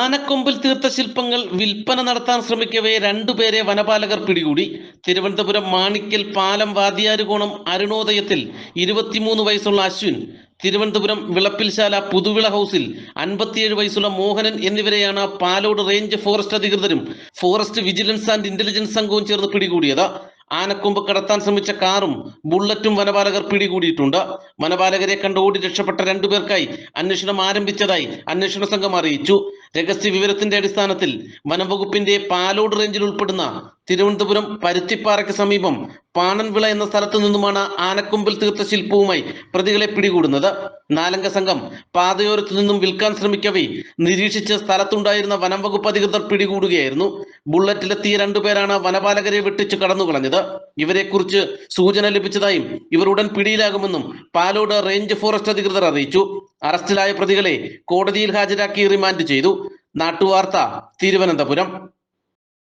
ആനക്കൊമ്പിൽ തീർത്ത ശില്പങ്ങൾ വിൽപ്പന നടത്താൻ ശ്രമിക്കവേ രണ്ടുപേരെ വനപാലകർ പിടികൂടി. തിരുവനന്തപുരം മാണിക്കൽ പാലം വാദിയാരുകോണം അരുണോദയത്തിൽ ഇരുപത്തിമൂന്ന് വയസ്സുള്ള അശ്വിൻ തിരുവനന്തപുരം വിളപ്പിൽശാല പുതുവിള ഹൗസിൽ അൻപത്തിയേഴ് വയസ്സുള്ള മോഹനൻ എന്നിവരെയാണ് പാലോട് റേഞ്ച് ഫോറസ്റ്റ് അധികൃതരും ഫോറസ്റ്റ് വിജിലൻസ് ആൻഡ് ഇന്റലിജൻസ് സംഘവും ചേർന്ന് പിടികൂടിയത്. ആനക്കൊമ്പ് കടത്താൻ ശ്രമിച്ച കാറും ബുള്ളറ്റും വനപാലകർ പിടികൂടിയിട്ടുണ്ട്. വനപാലകരെ കണ്ട് ഓടി രക്ഷപ്പെട്ട രണ്ടുപേർക്കായി അന്വേഷണം ആരംഭിച്ചതായി അന്വേഷണ സംഘം അറിയിച്ചു. രഹസ്യ വിവരത്തിന്റെ അടിസ്ഥാനത്തിൽ വനംവകുപ്പിന്റെ പാലോട് റേഞ്ചിൽ ഉൾപ്പെടുന്ന തിരുവനന്തപുരം പരുത്തിപ്പാറയ്ക്ക് സമീപം പാണൻവിള എന്ന സ്ഥലത്തു നിന്നുമാണ് ആനക്കൊമ്പിൽ തീർത്ത ശില്പവുമായി പ്രതികളെ പിടികൂടുന്നത്. നാലംഗ സംഘം പാതയോരത്തു നിന്നും വിൽക്കാൻ ശ്രമിക്കവേ നിരീക്ഷിച്ച് സ്ഥലത്തുണ്ടായിരുന്ന വനം വകുപ്പ് അധികൃതർ പിടികൂടുകയായിരുന്നു. ബുള്ളറ്റിലെത്തിയ രണ്ടുപേരാണ് വനപാലകരെ വെട്ടിച്ച് കടന്നു കളഞ്ഞത് ഇവരെക്കുറിച്ച് സൂചന ലഭിച്ചതായും ഇവർ ഉടൻ പിടിയിലാകുമെന്നും പാലോട് റേഞ്ച് ഫോറസ്റ്റ് അധികൃതർ അറിയിച്ചു. അറസ്റ്റിലായ പ്രതികളെ കോടതിയിൽ ഹാജരാക്കി റിമാൻഡ് ചെയ്തു. നാട്ടുവാർത്ത തിരുവനന്തപുരം.